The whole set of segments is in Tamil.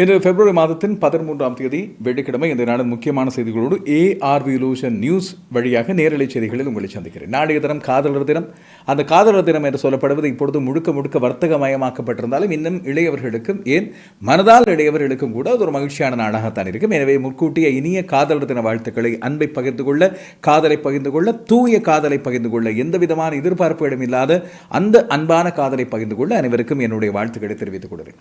இன்று பிப்ரவரி மாதத்தின் பதிமூன்றாம் தேதி வெள்ளிக்கிழமை இந்த நாளின் முக்கியமான செய்திகளோடு ஏஆர்வி லூஷன் நியூஸ் வழியாக நேரலை செய்திகளில் உங்களை சந்திக்கிறேன். நாளைய தினம் காதலர் தினம். அந்த காதலர் தினம் என்று சொல்லப்படுவது இப்பொழுது முழுக்க முழுக்க வர்த்தகமயமாக்கப்பட்டிருந்தாலும் இன்னும் இளையவர்களுக்கும் ஏன்? மனதால் இளையவர்களுக்கும் கூட அது ஒரு மகிழ்ச்சியான நாளாகத்தான் இருக்கும். எனவே முன்கூட்டிய இனிய காதலர் தின வாழ்த்துக்களை அன்பை பகிர்ந்து கொள்ள காதலை பகிர்ந்து கொள்ள தூய காதலை பகிர்ந்து கொள்ள எந்த விதமான எதிர்பார்ப்புகளும் இல்லாத அந்த அன்பான காதலை பகிர்ந்து கொள்ள அனைவருக்கும் என்னுடைய வாழ்த்துக்களை தெரிவித்துக் கொள்கிறேன்.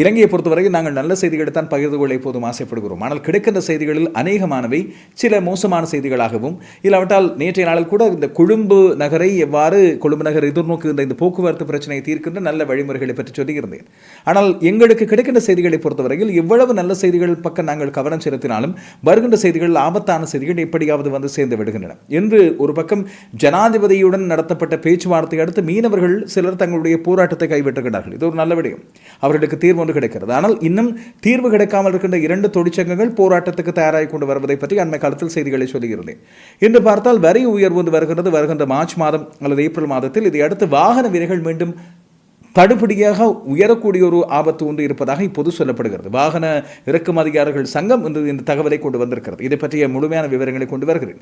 இலங்கையை பொறுத்தவரை நாங்கள் நல்ல செய்திகளை தான் பகிர்ந்து கொள்ள எப்போதும் ஆசைப்படுகிறோம். ஆனால் கிடைக்கின்ற செய்திகளில் அநேகமானவை சில மோசமான செய்திகளாகவும் இல்லாவிட்டால் நேற்றைய நாளில் கூட இந்த கொழும்பு நகரை எவ்வாறு கொழும்பு நகர் எதிர்நோக்குகின்ற இந்த போக்குவரத்து பிரச்சனையை தீர்க்கின்ற நல்ல வழிமுறைகளை பற்றி சொல்லியிருந்தேன். ஆனால் எங்களுக்கு கிடைக்கின்ற செய்திகளை பொறுத்தவரையில் எவ்வளவு நல்ல செய்திகள் பக்கம் நாங்கள் கவனம் செலுத்தினாலும் வருகின்ற செய்திகள் ஆபத்தான செய்திகள் எப்படியாவது வந்து சேர்ந்து விடுகின்றன. என்று ஒரு பக்கம் ஜனாதிபதியுடன் நடத்தப்பட்ட பேச்சுவார்த்தை அடுத்து மீனவர்கள் சிலர் தங்களுடைய போராட்டத்தை கைவிட்டுகிறார்கள் இது ஒரு நல்ல விடயம். அவர்களுக்கு தீர்வு ஒன்று கிடைக்கிறது. ஆனால் இன்னும் தீர்வு கிடைக்காமல் இருக்கின்ற இரண்டு தொழிற்சங்கங்கள் போராட்டத்துக்கு தயாராகி கொண்டு வருவதை பற்றி அண்மை காலத்தில் செய்திகளை சொல்லியிருந்தேன். என்று பார்த்தால் வரி உயர்வு வந்து வருகிறது வருகின்ற மார்ச் மாதம் அல்லது ஏப்ரல் மாதத்தில் இதை அடுத்து வாகன விலைகள் மீண்டும் படுபடியாக உயரக்கூடிய ஒரு ஆபத்து ஒன்று இருப்பதாக இப்போது சொல்லப்படுகிறது. வாகன இறக்குமதியாளர்கள் சங்கம் என்று இந்த தகவலை கொண்டு வந்திருக்கிறது. இதை பற்றிய முழுமையான விவரங்களை கொண்டு வருகிறேன்.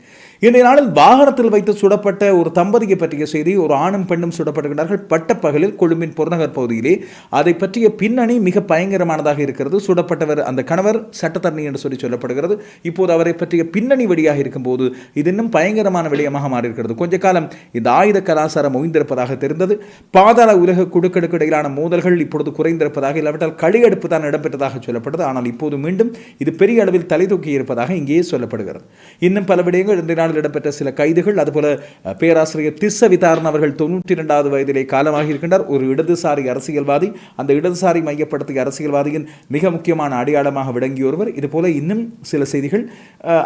இன்றைய நாளில் வாகனத்தில் வைத்து சுடப்பட்ட ஒரு தம்பதியை பற்றிய செய்தி ஒரு ஆணும் பெண்ணும் சுடப்படுகிறார்கள் பட்டப்பகலில் கொழும்பின் புறநகர் பகுதியிலே அதை பற்றிய பின்னணி மிக பயங்கரமானதாக இருக்கிறது. சுடப்பட்டவர் அந்த கணவர் சட்டத்தரணி என்று சொல்லி சொல்லப்படுகிறது. இப்போது அவரை பற்றிய பின்னணி வழியாக இருக்கும்போது இது இன்னும் பயங்கரமான விடயமாக மாறியிருக்கிறது. கொஞ்ச காலம் இந்த ஆயுத கலாச்சாரம் ஓய்ந்திருப்பதாக தெரிந்தது. பாதாள உலக குடுக்க நாடுகளுக்கு இடையிலான மோதல்கள் இப்பொழுது குறைந்திருப்பதாக இல்லாவிட்டால் களியெடுப்பு தான் இடம்பெற்றதாக சொல்லப்பட்டது ஆனால் இப்போது மீண்டும் இது பெரிய அளவில் தலை தூக்கி இருப்பதாக இங்கேயே சொல்லப்படுகிறது. இன்னும் பல விடயங்கள் இன்றைய நாளில் இடம்பெற்ற சில கைதுகள் அதுபோல பேராசிரியர் திஸ்ஸ விதாரன் அவர்கள் தொன்னூற்றி இரண்டாவது வயதிலே காலமாக இருக்கின்றார் ஒரு இடதுசாரி அரசியல்வாதி அந்த இடதுசாரி மையப்படுத்திய அரசியல்வாதியின் மிக முக்கியமான அடையாளமாக விளங்கிய ஒருவர். இதுபோல இன்னும் சில செய்திகள்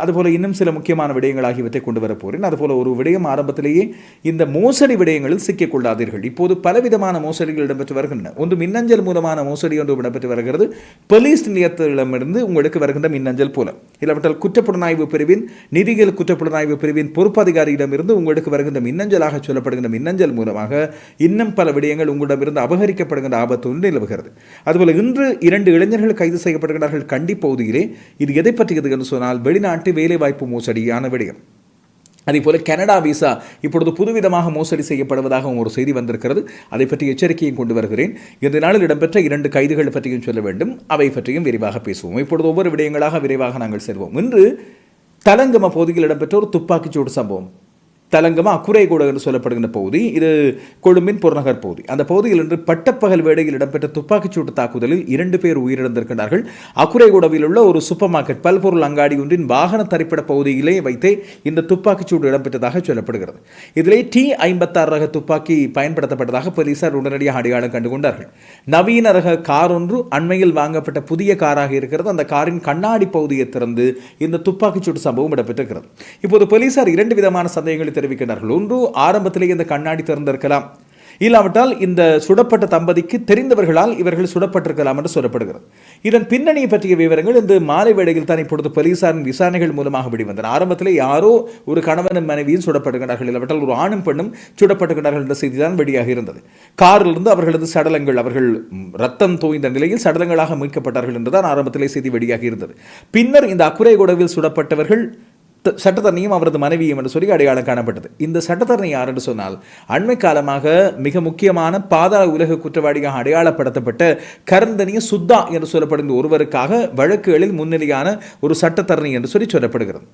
அதுபோல இன்னும் சில முக்கியமான விடயங்கள் ஆகியவற்றை கொண்டு வரப் போகிறேன் அதுபோல ஒரு விடயம் ஆரம்பத்திலேயே இந்த மோசடி விடயங்களில் சிக்கிக்கொள்ளாதீர்கள் இப்போது பலவிதமான மோசடிகள் இடம்பெற்று வருகின்றன. ஒன்று மின்னஞ்சல் மூலமான மோசடி ஒன்று இடம்பெற்று வருகிறது. போலீஸ் நிலையத்திடமிருந்து உங்களுக்கு வருகின்ற மின்னஞ்சல் போல இல்லாவிட்டால் குற்றப்புலனாய்வு பிரிவின் நிதிகள் குற்றப்புலனாய்வு பிரிவின் பொறுப்பதிகாரியிடமிருந்து உங்களுக்கு வருகின்ற மின்னஞ்சலாக சொல்லப்படுகின்ற மின்னஞ்சல் மூலமாக இன்னும் பல விடயங்கள் உங்களிடமிருந்து அபகரிக்கப்படுகின்ற ஆபத்து ஒன்று நிலவுகிறது. அதுபோல் இன்று இரண்டு இளைஞர்கள் கைது செய்யப்படுகிறார்கள். கண்டி பகுதியிலே இது எதை பற்றியது என்று சொன்னால் வெளிநாட்டு வேலைவாய்ப்பு மோசடியான விடயம். அதே போல கனடா விசா இப்பொழுது புதுவிதமாக மோசடி செய்யப்படுவதாகவும் ஒரு செய்தி வந்திருக்கிறது. அதை பற்றி எச்சரிக்கையும் கொண்டு வருகிறேன். இந்த நாளில் இடம்பெற்ற இரண்டு கைதுகள் பற்றியும் சொல்ல வேண்டும். அவை பற்றியும் விரிவாக பேசுவோம். இப்பொழுது ஒவ்வொரு விடயங்களாக விரைவாக நாங்கள் செல்வோம். இன்று தலங்கம பகுதியில் இடம்பெற்ற ஒரு துப்பாக்கிச்சூடு சம்பவம். தலங்கமா அக்குரைகூட என்று சொல்லப்படுகின்ற பகுதி இது கொழும்பின் புறநகர் பகுதி. அந்த பகுதியில் இன்று பட்டப்பகல் வேடையில் இடம்பெற்ற துப்பாக்கிச்சூட்டு தாக்குதலில் இரண்டு பேர் உயிரிழந்திருக்கிறார்கள் அக்குரைகூடவில் உள்ள ஒரு சூப்பர் மார்க்கெட் பல்பொருள் அங்காடி ஒன்றின் வாகன தரிப்பிட பகுதியிலே வைத்தே இந்த துப்பாக்கிச்சூடு இடம்பெற்றதாக சொல்லப்படுகிறது. இதிலே டி ஐம்பத்தாறு ரக துப்பாக்கி பயன்படுத்தப்பட்டதாக போலீசார் உடனடியாக அடையாளம் கண்டுகொண்டார்கள். நவீன ரக கார் ஒன்று அண்மையில் வாங்கப்பட்ட புதிய காராக இருக்கிறது. அந்த காரின் கண்ணாடி பகுதியை திறந்து இந்த துப்பாக்கிச்சூட்டு சம்பவம் இடம்பெற்றிருக்கிறது. இப்போது போலீசார் இரண்டு விதமான சந்தேகங்களை தெரிவிக்கிறார்கள் ஒன்று ஆரம்பத்திலேயே இந்த கண்ணாடி திறந்திருக்கலாம். இல்லாவிட்டால் இந்த சுடப்பட்ட தம்பதிக்கு தெரிந்தவர்களால் இவர்கள் சுடப்பட்டிருக்கலாம் என்று சொல்லப்படுகிறது. இதன் பின்னணியை பற்றிய விவரங்கள் இந்த மாலை வேளையில் தான் இப்பொழுது போலீசாரின் விசாரணைகள் மூலமாக வெளிவந்தன. ஆரம்பத்தில் யாரோ ஒரு கணவனும் மனைவியும் சுடப்படுகிறார்கள் இல்லாவிட்டால் ஒரு ஆணும் பெண்ணும் சுடப்படுகிறார்கள் என்ற செய்தி தான் வெளியாக இருந்தது. காரிலிருந்து அவர்களது சடலங்கள் அவர்கள் ரத்தம் தோய்ந்த நிலையில் சடலங்களாக மீட்கப்பட்டார்கள் என்றுதான் ஆரம்பத்திலே செய்தி வெளியாக இருந்தது. பின்னர் இந்த அக்குறை குடவில் சுடப்பட்டவர்கள் சட்டத்தரணியும் அவரது மனைவியும் என்று சொல்லி அடையாளம் காணப்பட்டது. இந்த சட்டத்தரணி யார் என்று சொன்னால் அண்மை காலமாக மிக முக்கியமான பாதாள உலக குற்றவாளியாக அடையாளப்படுத்தப்பட்ட கரந்தனிய சுத்தா என்று சொல்லப்படுகிற ஒருவருக்காக வழக்குகளில் முன்னிலையான ஒரு சட்டத்தரணி என்று சொல்லி சொல்லப்படுகிறது.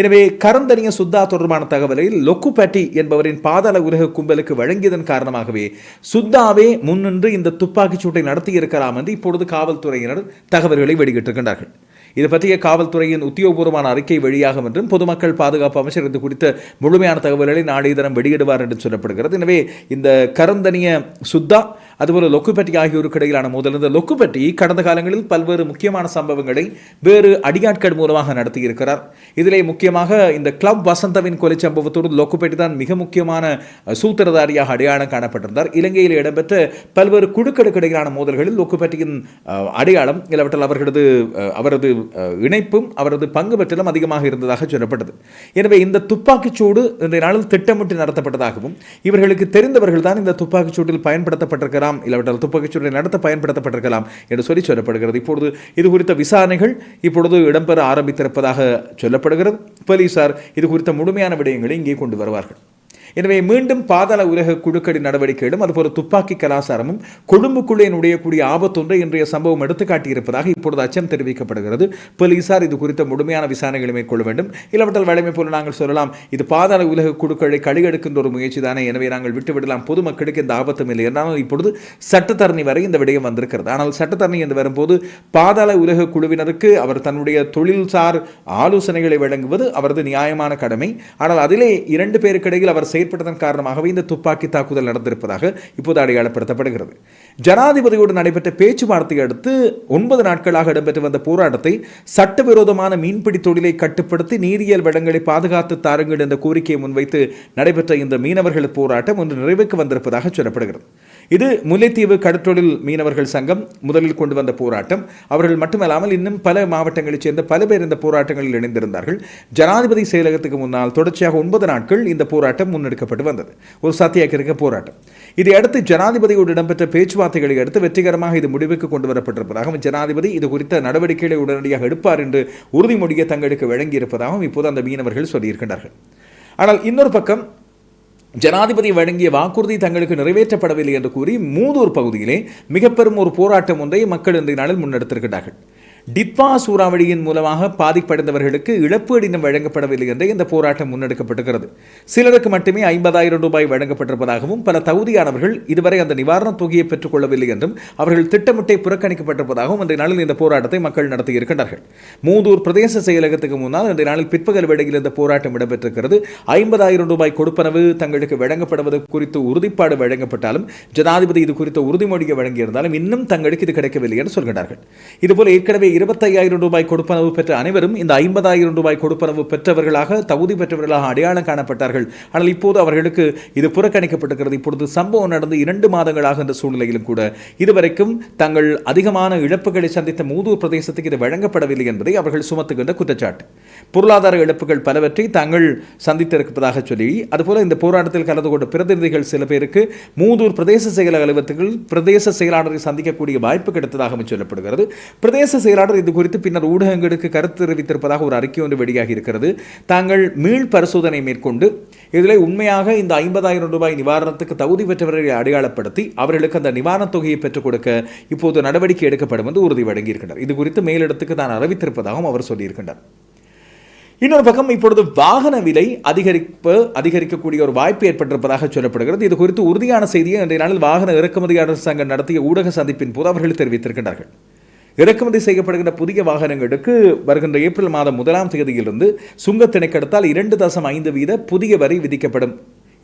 எனவே கரந்தனிய சுத்தா தொடர்பான தகவலை லொக்குபேட்டி என்பவரின் பாதாள உலக கும்பலுக்கு வழங்கியதன் காரணமாகவே சுத்தாவே முன்னின்று இந்த துப்பாக்கிச் சூட்டை நடத்தியிருக்கலாம் என்று இப்பொழுது காவல்துறையினர் தகவல்களை வெளியிட்டிருக்கின்றார்கள். இது பற்றிய காவல்துறையின் உத்தியோகபூர்வமான அறிக்கை வெளியாகும் என்றும் பொதுமக்கள் பாதுகாப்பு அமைச்சர் இது குறித்த முழுமையான தகவல்களை நாளைய தினம் வெளியிடுவார் என்று சொல்லப்படுகிறது. எனவே இந்த கருந்தனிய சுத்தா அதுபோல லொக்குப்பட்டி ஆகியோருக்கு இடையிலான மோதல் இந்த லொக்குப்பட்டி கடந்த காலங்களில் பல்வேறு முக்கியமான சம்பவங்களை வேறு அடியாட்கள் மூலமாக நடத்தியிருக்கிறார். இதிலே முக்கியமாக இந்த கிளப் வசந்தவின் கொலை சம்பவத்தோடு லொக்குப்பட்டி தான் மிக முக்கியமான சூத்திரதாரியாக அடையாளம் காணப்பட்டிருந்தார். இலங்கையில் இடம்பெற்ற பல்வேறு குழுக்களுக்கு இடையிலான மோதல்களில் லொக்குப்பட்டியின் அடையாளம் இல்லாவற்றால் அவர்களது அவரது இணைப்பும் அவரது பங்கு பெற்றலும் அதிகமாக இருந்ததாக சொல்லப்பட்டது. எனவே இந்த துப்பாக்கிச்சூடு இந்த நாளில் திட்டமிட்டு நடத்தப்பட்டதாகவும் இவர்களுக்கு தெரிந்தவர்கள் தான் இந்த துப்பாக்கிச்சூட்டில் பயன்படுத்தப்பட்டிருக்கலாம் இல்லாவிட்டால் துப்பாக்கிச்சூடு நடத்த பயன்படுத்தப்பட்டிருக்கலாம் என்று சொல்லி சொல்லப்படுகிறது. இப்பொழுது இது குறித்த விசாரணைகள் இப்பொழுது இடம்பெற ஆரம்பித்திருப்பதாக சொல்லப்படுகிறது. போலீசார் இது குறித்த முழுமையான விடயங்களை இங்கே கொண்டு வருவார்கள். எனவே மீண்டும் பாதாள உலக குழுக்கடி நடவடிக்கைகளும் அதுபோல துப்பாக்கி கலாச்சாரமும் கொழும்புக்குள்ளே நுழையக்கூடிய ஆபத்தொன்றை இன்றைய சம்பவம் எடுத்துக்காட்டியிருப்பதாக இப்பொழுது அச்சம் தெரிவிக்கப்படுகிறது. போலீசார் இது குறித்த முழுமையான விசாரணைகளை மேற்கொள்ள வேண்டும். இல்லாவிட்டால் வழமை போல நாங்கள் சொல்லலாம் இது பாதாள உலக குழுக்களை கழிகெடுக்கின்ற ஒரு முயற்சி தானே எனவே நாங்கள் விட்டுவிடலாம். பொதுமக்களுக்கு இந்த ஆபத்தும் இல்லை. என்றாலும் இப்பொழுது சட்டத்தரணி வரை இந்த விடயம் வந்திருக்கிறது. ஆனால் சட்டத்தரணி என்று வரும்போது பாதாள உலக குழுவினருக்கு அவர் தன்னுடைய தொழில்சார் ஆலோசனைகளை வழங்குவது அவரது நியாயமான கடமை. ஆனால் அதிலே இரண்டு பேருக்கிடையில் அவர் அவர் செயற்பட்டதன் காரணமாகவே இந்த துப்பாக்கி தாக்குதல் நடந்திருப்பதாக இப்போது அடையாளப்படுத்தப்படுகிறது. ஜனாதிபதியோடு நடைபெற்ற பேச்சுவார்த்தையை அடுத்து ஒன்பது நாட்களாக இடம்பெற்று வந்த போராட்டத்தை சட்டவிரோதமான மீன்பிடி தொழிலை கட்டுப்படுத்தி நீரியல் வளங்களை பாதுகாத்து தாருங்கள் என்ற கோரிக்கையை முன்வைத்து நடைபெற்ற இந்த மீனவர்கள் போராட்டம் ஒன்று நிறைவுக்கு வந்திருப்பதாக சொல்லப்படுகிறது. இது முல்லைத்தீவு கடற்றொழில் மீனவர்கள் சங்கம் முதலில் கொண்டு வந்த போராட்டம். அவர்கள் மட்டுமல்லாமல் இன்னும் பல மாவட்டங்களைச் சேர்ந்த பல பேர் இந்த போராட்டங்களில் இணைந்திருந்தார்கள். ஜனாதிபதி செயலகத்துக்கு முன்னால் தொடர்ச்சியாக ஒன்பது நாட்கள் இந்த போராட்டம் முன்னெடுக்கப்பட்டு வந்தது. ஒரு சத்தியாகிரக போராட்டம். இதையடுத்து ஜனாதிபதியோடு இடம்பெற்ற பேச்சுவார்த்தைகளை அடுத்து வெற்றிகரமாக இது முடிவுக்கு கொண்டு வரப்பட்டிருப்பதாகவும் ஜனாதிபதி இது குறித்த நடவடிக்கைகளை உடனடியாக எடுப்பார் என்று உறுதிமொழியை தங்களுக்கு வழங்கியிருப்பதாகவும் இப்போது அந்த மீனவர்கள் சொல்லியிருக்கிறார்கள் ஆனால் இன்னொரு பக்கம் ஜனாதிபதி வழங்கிய வாக்குறுதி தங்களுக்கு நிறைவேற்றப்படவில்லை என்று கூறி மூதூர் பகுதியிலே மிக பெரும் ஒரு போராட்டம் ஒன்றை மக்கள் இன்றைய நாளில் முன்னெடுத்திருக்கிறார்கள். டிப்பா சூறாவளியின் மூலமாக பாதிப்படைந்தவர்களுக்கு இழப்பீடு இன்னும் வழங்கப்படவில்லை என்று இந்த போராட்டம் முன்னெடுக்கப்பட்டுகிறது சிலருக்கு மட்டுமே ஐம்பதாயிரம் ரூபாய் வழங்கப்பட்டிருப்பதாகவும் பல தகுதியானவர்கள் இதுவரை அந்த நிவாரணத் தொகையை பெற்றுக் கொள்ளவில்லை என்றும் அவர்கள் திட்டமிட்டே புறக்கணிக்கப்பட்டிருப்பதாகவும் இன்றைய நாளில் இந்த போராட்டத்தை மக்கள் நடத்தியிருக்கின்றார்கள். மூதூர் பிரதேச செயலகத்துக்கு முன்னால் இன்றைய நாளில் பிற்பகல் வேளையில் இந்த போராட்டம் இடம்பெற்றிருக்கிறது. ஐம்பதாயிரம் ரூபாய் கொடுப்பனவு தங்களுக்கு வழங்கப்படுவது குறித்து உறுதிப்பாடு வழங்கப்பட்டாலும் ஜனாதிபதி இது குறித்த உறுதிமொழியை வழங்கியிருந்தாலும் இன்னும் தங்களுக்கு இது கிடைக்கவில்லை என்று சொல்கிறார்கள் இதுபோல ஏற்கனவே இருபத்தையாயிரம் ரூபாய் கொடுப்பனவு பெற்ற அனைவரும் இந்த ஐம்பதாயிரம் ரூபாய் கொடுப்பனவு பெற்றவர்களாக தகுதி பெற்றவர்களாக அடையாளம் காணப்பட்டார்கள். ஆனால் இப்போது அவர்களுக்கு இது புறக்கணிக்கப்பட்டிருக்கிறது. இப்பொழுது சம்பவம் நடந்து இரண்டு மாதங்களாக இந்த சூழ்நிலையிலும் கூட. இதுவரைக்கும் தங்கள் அதிகமான இழப்புகளை சந்தித்த மூதூர் பிரதேசத்துக்கு இது வழங்கப்படவில்லை என்பதை அவர்கள் சுமத்துகின்ற குற்றச்சாட்டு. பொருளாதார இழப்புகள் பலவற்றை தாங்கள் சந்தித்திருப்பதாக சொல்லி அதுபோல இந்த போராட்டத்தில் கலந்து கொண்ட பிரதிநிதிகள் சில பேருக்கு மூதூர் பிரதேச செயலக அலுவலகத்தில் பிரதேச செயலாளரை சந்திக்கக்கூடிய வாய்ப்பு கிடைத்ததாகவும் சொல்லப்படுகிறது. பிரதேச செயலாளர் இது குறித்து பின்னர் ஊடகங்களுக்கு கருத்து தெரிவித்திருப்பதாக ஒரு அறிக்கை ஒன்று வெளியாகி இருக்கிறது. தாங்கள் மீள் பரிசோதனை மேற்கொண்டு இதில் உண்மையாக இந்த ஐம்பதாயிரம் ரூபாய் நிவாரணத்துக்கு தகுதி பெற்றவர்களை அடையாளப்படுத்தி அவர்களுக்கு அந்த நிவாரணத் தொகையை பெற்றுக் கொடுக்க இப்போது நடவடிக்கை எடுக்கப்படும் என்று உறுதி வழங்கியிருக்கின்றனர் இது குறித்து மேலிடத்துக்கு தான் அறிவித்திருப்பதாகவும் அவர் சொல்லியிருக்கின்றார். இன்னொரு பக்கம் இப்பொழுது வாகன விலை அதிகரிப்பு அதிகரிக்கக்கூடிய ஒரு வாய்ப்பு ஏற்பட்டிருப்பதாக சொல்லப்படுகிறது. இது குறித்து உறுதியான செய்தியை இன்றைய நாளில் வாகன இறக்குமதியாளர் சங்கம் நடத்திய ஊடக சந்திப்பின் போது அவர்கள் தெரிவித்திருக்கிறார்கள் இறக்குமதி செய்யப்படுகின்ற புதிய வாகனங்களுக்கு வருகின்ற ஏப்ரல் மாதம் முதலாம் தேதியிலிருந்து சுங்கத் திணைக்கடத்தால் இரண்டு தசம் ஐந்து வீத புதிய வரி விதிக்கப்படும்.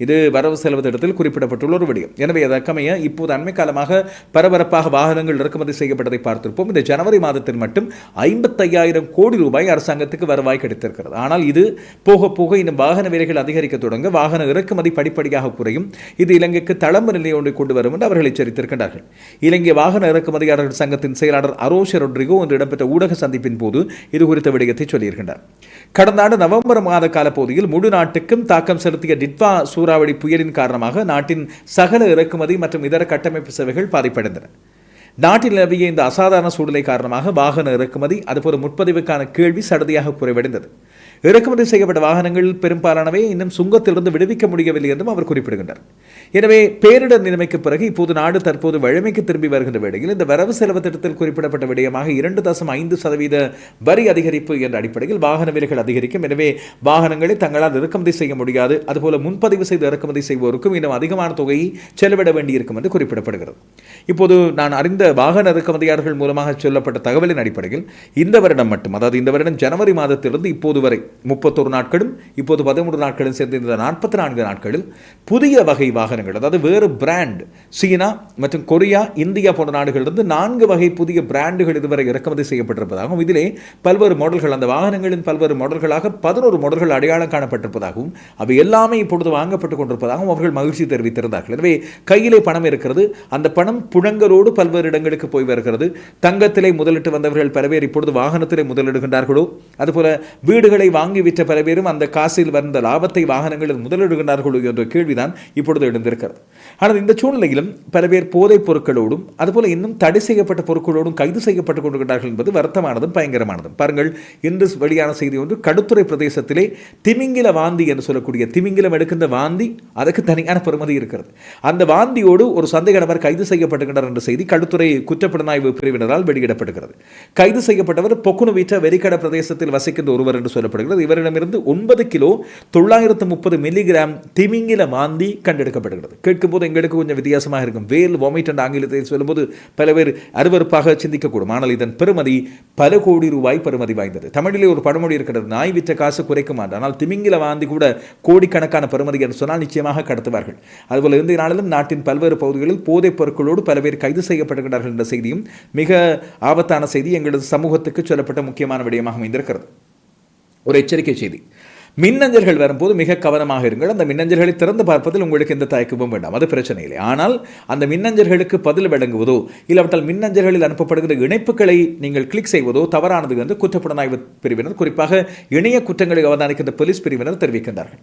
இது வரவு செலவு திட்டத்தில் குறிப்பிடப்பட்டுள்ள ஒரு விடயம். எனவே அதற்கமைய இப்போது அண்மை காலமாக பரபரப்பாக வாகனங்கள் இறக்குமதி செய்யப்பட்டதை பார்த்திருப்போம். இந்த ஜனவரி மாதத்தில் மட்டும் ஐம்பத்தையாயிரம் கோடி ரூபாய் அரசாங்கத்துக்கு வருவாய் கிடைத்திருக்கிறது. ஆனால் இது போக போக இன்னும் வாகன விலைகள் அதிகரிக்க தொடங்க வாகன இறக்குமதி படிப்படியாக குறையும். இது இலங்கைக்கு தளம்பு நிலை ஒன்றை கொண்டு வரும் என்று அவர்கள் எச்சரித்திருக்கின்றார்கள். இலங்கை வாகன இறக்குமதியாளர்கள் சங்கத்தின் செயலாளர் அரோஷ ரொட்ரிகோ இன்று இடம்பெற்ற ஊடக சந்திப்பின் போது இது குறித்த விடயத்தை சொல்லியிருக்கின்றார். கடந்த ஆண்டு நவம்பர் மாத காலப்பகுதியில் முழு நாட்டுக்கும் தாக்கம் செலுத்திய டிட்வா சூறாவளி புயலின் காரணமாக நாட்டின் சகல இறக்குமதி மற்றும் இதர கட்டமைப்பு சேவைகள் பாதிப்படைந்தன. நாட்டில் நிலவிய இந்த அசாதாரண சூழ்நிலை காரணமாக வாகன இறக்குமதி அதுபோல முற்பதிவுக்கான கேள்வி சடதியாக குறைவடைந்தது. இறக்குமதி செய்யப்பட்ட வாகனங்கள் பெரும்பாலானவை இன்னும் சுங்கத்திலிருந்து விடுவிக்க முடியவில்லை என்றும் அவர் குறிப்பிடுகின்றார். எனவே பேரிடர் நிலைமைக்கு பிறகு இப்போது நாடு தற்போது வழமைக்கு திரும்பி வருகின்ற வேளையில் இந்த வரவு செலவு திட்டத்தில் குறிப்பிடப்பட்ட விடயமாக இரண்டு தசம் ஐந்து சதவீத வரி அதிகரிப்பு என்ற அடிப்படையில் வாகன விலைகள் அதிகரிக்கும். எனவே வாகனங்களை தங்களால் இறக்குமதி செய்ய முடியாது. அதுபோல முன்பதிவு செய்து இறக்குமதி செய்வோருக்கும் இன்னும் அதிகமான தொகையை செலவிட வேண்டியிருக்கும் என்று குறிப்பிடப்படுகிறது. இப்போது நான் அறிந்த வாகன இறக்குமதியாளர்கள் மூலமாக சொல்லப்பட்ட தகவலின் அடிப்படையில் இந்த வருடம் மட்டும் அதாவது இந்த வருடம் ஜனவரி மாதத்திலிருந்து இப்போது வரை முப்பத்தொரு நாட்களும் இப்போது பதிமூன்று நாட்களும் சேர்ந்து இந்த நாற்பத்தி நான்கு நாட்களில் புதிய வகை வாகனங்கள் அதாவது வேறு பிராண்ட் சீனா மற்றும் கொரியா இந்தியா போன்ற நாடுகளிலிருந்து நான்கு வகை புதிய பிராண்டுகள் இதுவரை இறக்குமதி செய்யப்பட்டிருப்பதாகவும் இதிலே பல்வேறு மாடல்கள் அந்த வாகனங்களின் பல்வேறு மாடல்களாக பதினோரு மாடல்கள் அடையாளம் காணப்பட்டிருப்பதாகவும் அவை எல்லாமே இப்பொழுது வாங்கப்பட்டுக் கொண்டிருப்பதாகவும் அவர்கள் மகிழ்ச்சி தெரிவித்திருந்தார்கள். எனவே கையிலே பணம் இருக்கிறது அந்த பணம் புழங்கலோடு பல்வேறு இடங்களுக்கு போய் வருகிறது. தங்கத்திலே முதலிட்டு வந்தவர்கள் பல பேர் இப்பொழுது வாகனத்திலே முதலிடுகின்றார்களோ அதுபோல வீடுகளை வாங்கி விற்ற பல பேரும் அந்த காசில் வந்த லாபத்தை வாகனங்களில் முதலிடுகிறார்களோ என்ற கேள்விதான் இப்பொழுது எழுந்திருக்கிறது. ஆனால் இந்த சூழ்நிலையிலும் பல பேர் போதைப் பொருட்களோடும் அதுபோல இன்னும் தடை செய்யப்பட்ட பொருட்களோடும் கைது செய்யப்பட்டுக் கொண்டிருக்கிறார்கள் என்பது வருத்தமானதும் பயங்கரமானதும். பாருங்கள் இன்று வெளியான செய்தி ஒன்று கடுத்துறை பிரதேசத்திலே திமிங்கில வாந்தி என்று சொல்லக்கூடிய திமிங்கிலம் எடுக்கின்ற வாந்தி அதுக்கு தனியான பெருமதி இருக்கிறது. அந்த வாந்தியோடு ஒரு சந்தேக நபர் கைது செய்யப்பட்டுகிறார் என்ற செய்தி கடுத்துறை குற்றப்புலனாய்வு பிரிவினரால் வெளியிடப்படுகிறது. கைது செய்யப்பட்டவர் பொக்குனு வீட்ட வெறிக்கட பிரதேசத்தில் வசிக்கின்ற ஒருவர் என்று சொல்லப்படுகிறது. இவரிடமிருந்து ஒன்பது கிலோ தொள்ளாயிரத்து முப்பது மில்லிகிராம் திமிங்கில மாந்தி கண்டெடுக்கப்படுகிறது. கேட்கும்போது எங்களுக்கு கொஞ்சம் வித்தியாசமாக இருக்கும். வேல் வாமிட் என்ற ஆங்கிலத்தை சொல்லும்போது பல பேர் அருவறுப்பாக சிந்திக்கக்கூடும். ஆனால் இதன் பெருமதி பல கோடி ரூபாய் பெருமதி வாய்ந்தது. தமிழிலே ஒரு பழமொழி இருக்கிறது நாய் விற்ற காசு குறைக்க மாட்டார் ஆனால் திமிங்கில மாந்தி கூட கோடிக்கணக்கான பெருமதி என்று சொன்னால் நிச்சயமாக கடத்துவார்கள். அதுபோல இந்த நாளிலும் நாட்டின் பல்வேறு பகுதிகளில் போதைப் பொருட்களோடு பல பேர் கைது செய்யப்படுகிறார்கள் என்ற செய்தியும் மிக ஆபத்தான செய்தி எங்களது சமூகத்துக்கு சொல்லப்பட்ட முக்கியமான விடயமாக அமைந்திருக்கிறது. ஒரு எச்சரிக்கை செய்தி. மின்னஞ்சல்கள் வரும்போது மிக கவனமாக இருங்கள். அந்த மின்னஞ்சல்களை திறந்து பார்ப்பதில் உங்களுக்கு எந்த தயக்கமும் வேண்டாம். அது பிரச்சனை இல்லை. ஆனால் அந்த மின்னஞ்சல்களுக்கு பதில் வழங்குவதோ இல்லாவிட்டால் மின்னஞ்சல்களில் அனுப்பப்படுகிற இணைப்புகளை நீங்கள் கிளிக் செய்வதோ தவறானது என்று குற்றப்புலனாய்வு பிரிவினர் குறிப்பாக இணைய குற்றங்களை அவதானிக்கின்ற போலீஸ் பிரிவினர் தெரிவிக்கின்றார்கள்.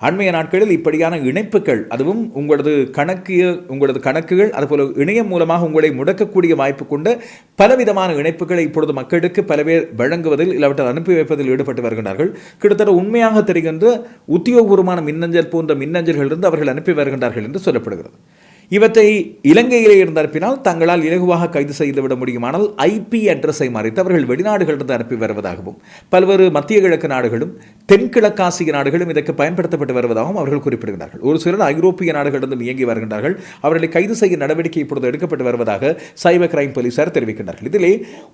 அண்மைய நாட்களில் இப்படியான இணைப்புகள் அதுவும் உங்களது கணக்கு உங்களது கணக்குகள் அதுபோல இணையம் மூலமாக உங்களை முடக்கக்கூடிய வாய்ப்பு கொண்ட பலவிதமான இணைப்புகளை இப்பொழுது மக்களுக்கு பல பேர் வழங்குவதில் இல்லாவிட்டால் அனுப்பி வைப்பதில் ஈடுபட்டு வருகின்றார்கள். கிட்டத்தட்ட உண்மையாக தெரிகின்ற உத்தியோகபூர்வமான மின்னஞ்சல் போன்ற மின்னஞ்சல்களிலிருந்து அவர்கள் அனுப்பி வருகின்றார்கள் என்று சொல்லப்படுகிறது. இவற்றை இலங்கையிலே இருந்து அனுப்பினால் தங்களால் இலகுவாக கைது செய்துவிட முடியுமானால் ஐபி அட்ரஸை மறைத்து அவர்கள் வெளிநாடுகளிலிருந்து அனுப்பி வருவதாகவும் பல்வேறு மத்திய கிழக்கு நாடுகளும் தென்கிழக்காசிய நாடுகளும் இதற்கு பயன்படுத்தப்பட்டு வருவதாகவும் அவர்கள் குறிப்பிடுகிறார்கள் ஒரு சிலர் ஐரோப்பிய நாடுகளிலிருந்தும் இயங்கி வருகின்றார்கள். அவர்களை கைது செய்ய நடவடிக்கை இப்பொழுது எடுக்கப்பட்டு வருவதாக சைபர் கிரைம் போலீசார் தெரிவிக்கின்றார்கள். இதிலே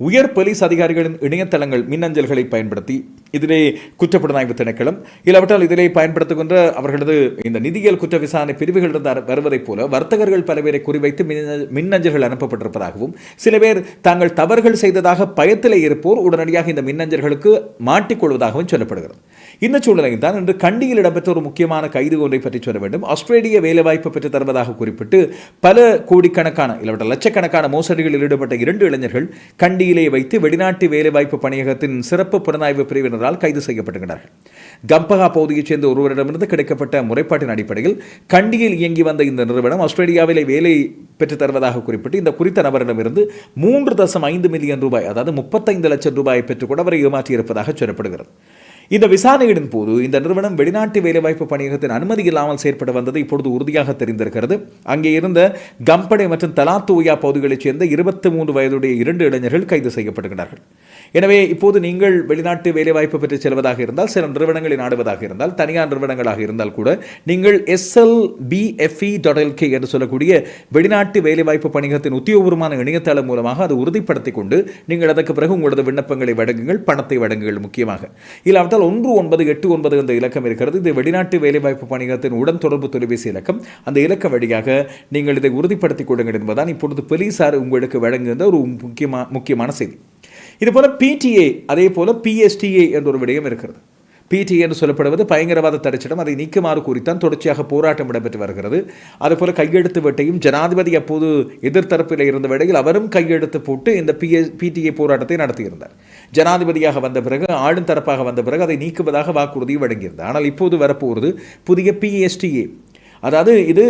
உயர் போலீஸ் அதிகாரிகளின் இணையதளங்கள் மின்னஞ்சல்களை பயன்படுத்தி இதிலே குற்றப்புலனாய்வு திணைக்களம் இல்லாவிட்டால் இதிலே பயன்படுத்துகின்ற அவர்களது இந்த நிதியியல் குற்ற விசாரணை பிரிவுகளிலிருந்து வருவதைப் போல வர்த்தகர்கள் பல பேரை குறிவைத்து மின்னஞ்சல்கள் அனுப்பப்பட்டிருப்பதாகவும் சில பேர் தாங்கள் தவறுகள் செய்ததாக பயத்திலே இருப்போர் உடனடியாக இந்த மின்னஞ்சல்களுக்கு மாட்டிக்கொள்வதாகவும் சொல்லப்படுகிறது. இந்த சூழ்நிலையில் தான் இன்று கண்டியில் இடம்பெற்ற ஒரு முக்கியமான கைது ஒன்றை பற்றி சொல்ல வேண்டும். ஆஸ்திரேலிய வேலைவாய்ப்பு பெற்று தருவதாக குறிப்பிட்டு பல கோடிக்கணக்கான இல்லாவிட்ட லட்சக்கணக்கான மோசடிகளில் ஈடுபட்ட இரண்டு இளைஞர்கள் கண்டியிலே வைத்து வெளிநாட்டு வேலைவாய்ப்பு பணியகத்தின் சிறப்பு புலனாய்வு பிரிவினரால் கைது செய்யப்பட்டுள்ளனர் கம்பகா பகுதியைச் சேர்ந்த ஒருவரிடமிருந்து கிடைக்கப்பட்ட முறைப்பாட்டின் அடிப்படையில் கண்டியில் இயங்கி வந்த இந்த நிறுவனம் ஆஸ்திரேலியாவிலே வேலை பெற்று தருவதாக குறிப்பிட்டு இந்த குறித்த நபரிடமிருந்து மூன்று தசம் ஐந்து மில்லியன் ரூபாய் அதாவது முப்பத்தைந்து லட்சம் ரூபாயை பெற்றுக்கொண்டு அவரை ஏமாற்றியிருப்பதாக சொல்லப்படுகிறது. இந்த விசாரணையின் போது இந்த நிறுவனம் வெளிநாட்டு வேலைவாய்ப்பு பணியகத்தின் அனுமதி இல்லாமல் செயற்பட வந்தது இப்பொழுது உறுதியாக தெரிந்திருக்கிறது. அங்கே இருந்த கம்படை மற்றும் தலாத்தூயா பகுதிகளைச் சேர்ந்த இருபத்தி மூன்று வயதுடைய இரண்டு இளைஞர்கள் கைது செய்யப்படுகிறார்கள் எனவே இப்போது நீங்கள் வெளிநாட்டு வேலைவாய்ப்பு பெற்று செல்வதாக இருந்தால் சில நிறுவனங்களை நாடுவதாக இருந்தால் தனியார் நிறுவனங்களாக இருந்தால் கூட நீங்கள் எஸ்எல் பிஎஃப்இ கே என்று சொல்லக்கூடிய வெளிநாட்டு வேலைவாய்ப்பு பணியகத்தின் உத்தியோகபூர்வமான இணையதளம் மூலமாக அதை உறுதிப்படுத்திக் கொண்டு நீங்கள் அதற்கு பிறகு உங்களது விண்ணப்பங்களை வழங்குங்கள் பணத்தை வழங்குங்கள் முக்கியமாக. இல்லாவிட்டால் ஒன்று ஒன்பது எட்டு ஒன்பது என்ற இலக்கம் இருக்கிறது. இது வெளிநாட்டு வேலைவாய்ப்பு பணியகத்தின் உடன் தொடர்பு தொலைபேசி இலக்கம். அந்த இலக்க வழியாக நீங்கள் இதை உறுதிப்படுத்திக் கொள்ளுங்கள் என்பதுதான் இப்பொழுது போலீசார் உங்களுக்கு வழங்குகின்ற ஒரு முக்கியமான முக்கியமான செய்தி. இதுபோல பிடிஏ அதே போல பிஎஸ்டிஏ என்ற ஒரு விடயம் இருக்கிறது. பிடி என்று சொல்லப்படுவது பயங்கரவாத தடைச்சிடம் அதை நீக்குமாறு கூறித்தான் தொடர்ச்சியாக போராட்டம் இடம்பெற்று வருகிறது. அதுபோல கையெழுத்து வேட்டையும் ஜனாதிபதி அப்போது எதிர்த்தரப்பில் இருந்த வேளையில் அவரும் கையெழுத்து போட்டு இந்த பிஏ பிடிஏ போராட்டத்தை நடத்தியிருந்தார். ஜனாதிபதியாக வந்த பிறகு ஆளும் தரப்பாக வந்த பிறகு அதை நீக்குவதாக வாக்குறுதி வழங்கியிருந்தார். ஆனால் இப்போது வரப்போகிறது புதிய பிஎஸ்டிஏ அதாவது இது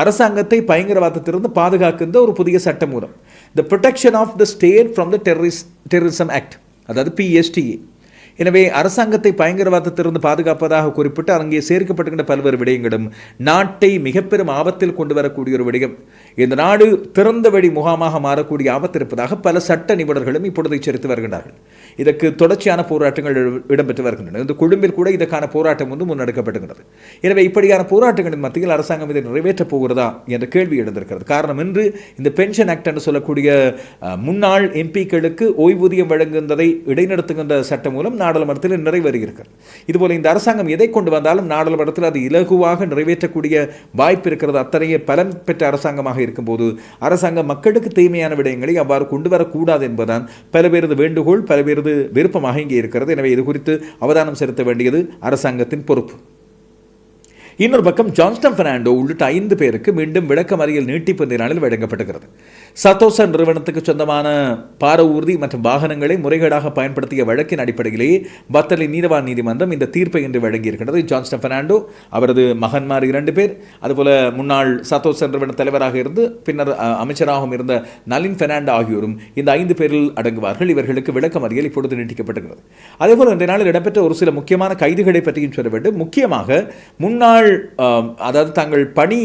அரசாங்கத்தை பயங்கரவாதத்திலிருந்து பாதுகாக்கின்ற ஒரு புதிய சட்டமூலம். The protection of the state from the terrorist terrorism act அதாவது பிஎஸ்டிஏ எனவே அரசாங்கத்தை பயங்கரவாதத்திலிருந்து பாதுகாப்பதாக குறிப்பிட்டு அங்கே சேர்க்கப்பட்டுகின்ற பல்வேறு விடயங்களும் நாட்டை மிக பெரும் ஆபத்தில் கொண்டு வரக்கூடிய ஒரு விடயம். இந்த நாடு திறந்த வழி முகாமாக மாறக்கூடிய ஆபத்து இருப்பதாக பல சட்ட நிபுணர்களும் இப்பொழுது எச்சரித்து வருகின்றார்கள். இதற்கு தொடர்ச்சியான போராட்டங்கள் இடம்பெற்று வருகின்றன. இந்த கொழும்பில் கூட இதற்கான போராட்டம் வந்து முன்னெடுக்கப்படுகின்றது எனவே இப்படியான போராட்டங்களின் மத்தியில் அரசாங்கம் இதை நிறைவேற்றப் போகிறதா என்ற கேள்வி எழுந்திருக்கிறது. காரணம் இன்று இந்த பென்ஷன் ஆக்ட் என்று சொல்லக்கூடிய முன்னாள் எம்பிக்களுக்கு ஓய்வூதியம் வழங்குகின்றதை இடைநடத்துகின்ற சட்டம் மூலம் நாடாளுமன்றத்தில் நிறைவேறியிருக்கிறது. இதுபோல் இந்த அரசாங்கம் எதை கொண்டு வந்தாலும் நாடாளுமன்றத்தில் அது இலகுவாக நிறைவேற்றக்கூடிய வாய்ப்பு இருக்கிறது. அத்தனையே பலன் பெற்ற அரசாங்கமாக இருக்கும்போது அரசாங்கம் மக்களுக்கு தீமையான விடயங்களை அவ்வாறு கொண்டு வரக்கூடாது என்பதுதான் பல பேரது வேண்டுகோள் பல பேரது விருப்பமாக இங்கே இருக்கிறது. எனவே இது குறித்து அவதானம் செலுத்த வேண்டியது அரசாங்கத்தின் பொறுப்பு. இன்னொரு பக்கம் ஜான்ஸ்டன் பெர்னாண்டோ உள்ளிட்ட ஐந்து பேருக்கு மீண்டும் விளக்கமறியல் நீட்டிப்பு இந்த நாளில் வழங்கப்படுகிறது சத்தோசா நிறுவனத்துக்கு சொந்தமான பார ஊர்தி மற்றும் வாகனங்களை முறைகேடாக பயன்படுத்திய வழக்கின் அடிப்படையிலேயே பத்தலி நீதவான் நீதிமன்றம் இந்த தீர்ப்பை இன்று வழங்கியிருக்கிறது ஜான்ஸ்டன் பெர்னாண்டோ அவரது மகன்மார் இரண்டு பேர். அதுபோல முன்னாள் சத்தோசா நிறுவன தலைவராக இருந்து பின்னர் அமைச்சராகவும் இருந்த நலின் பெர்னாண்டோ ஆகியோரும் இந்த ஐந்து பேரில் அடங்குவார்கள். இவர்களுக்கு விளக்கமறியல் இப்பொழுது நீட்டிக்கப்பட்டுகிறது அதேபோல் இந்த நாளில் இடம்பெற்ற ஒரு சில முக்கியமான கைதுகளை பற்றியும் சொல்ல வேண்டும். முக்கியமாக முன்னாள் ஆம், அதாவது தங்கள் பணி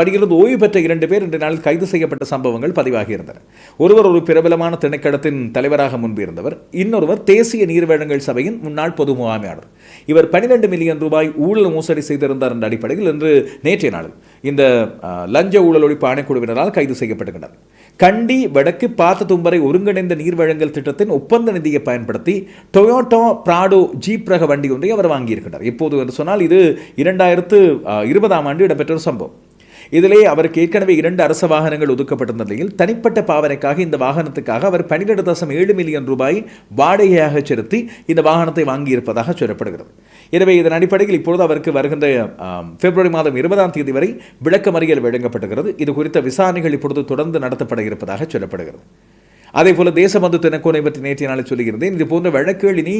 பணியிலிருந்து ஓய்வு பெற்ற இரண்டு பேர் இன்று நாளில் கைது செய்யப்பட்ட சம்பவங்கள் பதிவாகியிருந்தன. ஒருவர் ஒரு பிரபலமான திணைக்களத்தின் தலைவராக முன்பு இருந்தவர் இன்னொருவர் தேசிய நீர்வழங்கல் சபையின் முன்னாள் பொது முகாமையாளர். இவர் 12 மில்லியன் ரூபாய் ஊழல் மோசடி செய்திருந்தார் என்ற அடிப்படையில் இன்று நேற்றைய நாளில் இந்த லஞ்ச ஊழல் ஒழிப்பு ஆணைக்குழுவினரால் கைது செய்யப்பட்டுள்ளனர் கண்டி வடக்கு பாத்த தும்பரை ஒருங்கிணைந்த நீர் வழங்கல் திட்டத்தின் ஒப்பந்த நிதியை பயன்படுத்தி டொயோட்டோ பிராடோ ஜீப் ரக வண்டி ஒன்றை அவர் வாங்கியிருக்கிறார். இப்போது என்று சொன்னால் இது இரண்டாயிரத்து இருபதாம் ஆண்டு இடம்பெற்ற ஒரு சம்பவம். இதிலே அவருக்கு ஏற்கனவே இரண்டு அரச வாகனங்கள் ஒதுக்கப்பட்ட நிலையில் தனிப்பட்ட பாவனைக்காக இந்த வாகனத்துக்காக அவர் பன்னிரெண்டு தசம் ஏழு மில்லியன் ரூபாய் வாடகையாக செலுத்தி இந்த வாகனத்தை வாங்கியிருப்பதாக சொல்லப்படுகிறது. எனவே இதன் அடிப்படையில் இப்பொழுது அவருக்கு வருகின்ற பிப்ரவரி மாதம் இருபதாம் தேதி வரை விளக்கமறியல் வழங்கப்படுகிறது இது குறித்த விசாரணைகள் இப்பொழுது தொடர்ந்து நடத்தப்பட இருப்பதாக சொல்லப்படுகிறது. அதே போல் தேசபந்து தினக்கோனை பற்றி நேற்றைய நாளில் சொல்லுகிறேன். இது போன்ற வழக்குகள் இனி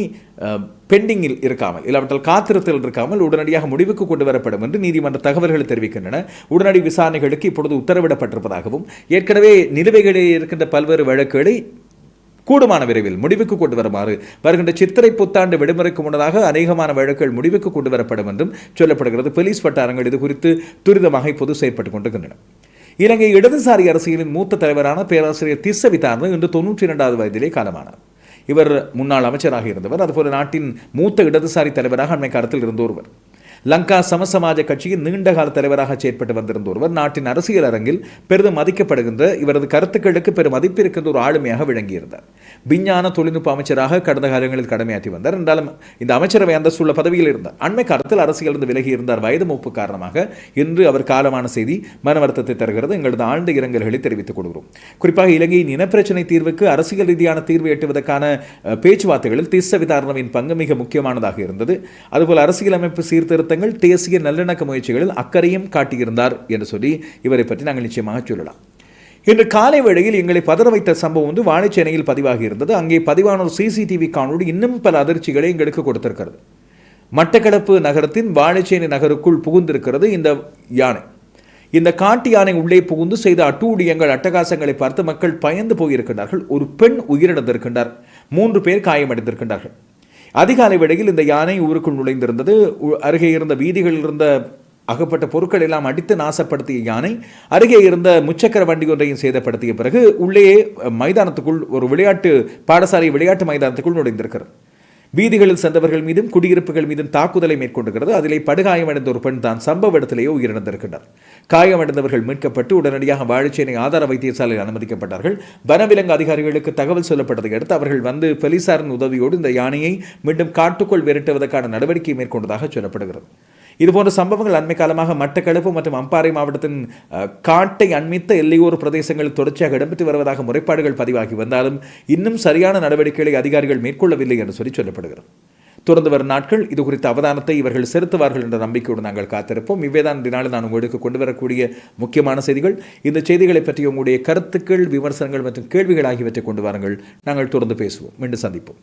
பெண்டிங்கில் இருக்காமல் இல்லாவிட்டால் காத்திரத்தில் இருக்காமல் உடனடியாக முடிவுக்கு கொண்டு வரப்படும் என்று நீதிமன்ற தகவல்கள் தெரிவிக்கின்றன. உடனடி விசாரணைகளுக்கு இப்பொழுது உத்தரவிடப்பட்டிருப்பதாகவும் ஏற்கனவே நிலுவைகளில் இருக்கின்ற பல்வேறு வழக்குகளை கூடுமான விரைவில் முடிவுக்கு கொண்டு வருமாறு வருகின்ற சித்திரை புத்தாண்டு விடுமுறைக்கு முன்னதாக அநேகமான வழக்குகள் முடிவுக்கு கொண்டு வரப்படும் என்றும் சொல்லப்படுகிறது. போலீஸ் வட்டாரங்கள் இது குறித்து துரிதமாக இப்போது செயற்பட்டுக் கொண்டிருக்கின்றன. இலங்கை இடதுசாரி அரசியலின் மூத்த தலைவரான பேராசிரியர் திஸ்ஸ விதார்ந்து இன்று தொன்னூற்றி இரண்டாவது வயதிலே காலமானார். இவர் முன்னாள் அமைச்சராக இருந்தவர் அதுபோல நாட்டின் மூத்த இடதுசாரி தலைவராக அண்மை காலத்தில் இருந்த ஒருவர். லங்கா சமசமாஜ கட்சியின் நீண்டகால தலைவராக செயற்பட்டு வந்திருந்த ஒருவர் நாட்டின் அரசியல் அரங்கில் பெரிதும் மதிக்கப்படுகின்ற இவரது கருத்துக்களுக்கு பெரும் மதிப்பு இருக்கின்ற ஒரு ஆளுமையாக விளங்கியிருந்தார். விஞ்ஞான தொழில்நுட்ப அமைச்சராக கடந்த காலங்களில் கடமையாற்றி வந்தார். என்றாலும் இந்த அமைச்சரவை அந்தஸ்துள்ள பதவியில் இருந்தார். அண்மை காலத்தில் அரசியலிருந்து விலகி இருந்தார். வயது மூப்பு காரணமாக இன்று அவர் காலமான செய்தி மன வருத்தத்தை தருகிறது. எங்களது ஆழ்ந்த இரங்கல்களை தெரிவித்துக் கொள்கிறோம். குறிப்பாக இலங்கையின் இனப்பிரச்சினை தீர்வுக்கு அரசியல் ரீதியான தீர்வு எட்டுவதற்கான பேச்சுவார்த்தைகளில் திஸ்ஸ விதாரணவின் பங்கு மிக முக்கியமானதாக இருந்தது. அதுபோல் அரசியலமைப்பு சீர்திருத்த சீர்திருத்தங்கள் தேசிய நல்லிணக்க முயற்சிகளில் அக்கறையும் காட்டியிருந்தார் என்று சொல்லி இவரை பற்றி நாங்கள் நிச்சயமாக சொல்லலாம். இன்று காலை வேளையில் எங்களை பதற வைத்த சம்பவம் வந்து வாழைச்சேனையில் பதிவாகி இருந்தது. அங்கே பதிவான ஒரு சிசிடிவி காணொளி இன்னும் பல அதிர்ச்சிகளை எங்களுக்கு கொடுத்திருக்கிறது. மட்டக்களப்பு நகரத்தின் வாழைச்சேனை நகருக்குள் புகுந்திருக்கிறது இந்த யானை. இந்த காட்டு யானை உள்ளே புகுந்து செய்த அட்டூழியங்கள் அட்டகாசங்களை பார்த்து மக்கள் பயந்து போயிருக்கின்றார்கள். ஒரு பெண் உயிரிழந்திருக்கின்றார். மூன்று பேர் காயமடைந்திருக்கின்றார்கள். அதிகாலை வேளையில் இந்த யானை ஊருக்குள் நுழைந்திருந்தது. உ- அருகே இருந்த வீதிகளில் இருந்த அகப்பட்ட பொருட்கள் எல்லாம் அடித்து நாசப்படுத்திய யானை அருகே இருந்த முச்சக்கர வண்டி ஒன்றையும் சேதப்படுத்திய பிறகு உள்ளே மைதானத்துக்குள் ஒரு விளையாட்டு பாடசாலை விளையாட்டு மைதானத்துக்குள் நுழைந்திருக்கிறது. வீதிகளில் சென்றவர்கள் மீதும் குடியிருப்புகள் மீதும் தாக்குதலை மேற்கொண்டுகிறது. அதிலே படுகாயமடைந்த ஒரு பெண் தான் சம்பவ இடத்திலேயே உயிரிழந்திருக்கின்றனர் காயமடைந்தவர்கள் மீட்கப்பட்டு உடனடியாக வாழைச்சேனை ஆதார வைத்தியசாலையில் அனுமதிக்கப்பட்டார்கள். வனவிலங்கு அதிகாரிகளுக்கு தகவல் சொல்லப்பட்டதை அடுத்து அவர்கள் வந்து போலீசாரின் உதவியோடு இந்த யானையை மீண்டும் காட்டுக்குள் விரட்டுவதற்கான நடவடிக்கை மேற்கொண்டதாக சொல்லப்படுகிறது. இதுபோன்ற சம்பவங்கள் அண்மை காலமாக மட்டக்களப்பு மற்றும் அம்பாறை மாவட்டத்தின் காட்டை அண்மித்த எல்லையோர பிரதேசங்களில் தொடர்ச்சியாக இடம்பெற்று வருவதாக முறைப்பாடுகள் பதிவாகி வந்தாலும் இன்னும் சரியான நடவடிக்கைகளை அதிகாரிகள் மேற்கொள்ளவில்லை என்று சொல்லி சொல்லப்படுகிறது. தொடர்ந்து வரும் நாட்கள் இது குறித்த அவதானத்தை இவர்கள் செலுத்துவார்கள் என்ற நம்பிக்கையோடு நாங்கள் காத்திருப்போம். இவ்வேதான் நாள் நான் உங்களுக்கு கொண்டு வரக்கூடிய முக்கியமான செய்திகள். இந்த செய்திகளை பற்றி உங்களுடைய கருத்துக்கள் விமர்சனங்கள் மற்றும் கேள்விகள் ஆகியவற்றை கொண்டு வாருங்கள். நாங்கள் தொடர்ந்து பேசுவோம். மீண்டும் சந்திப்போம்.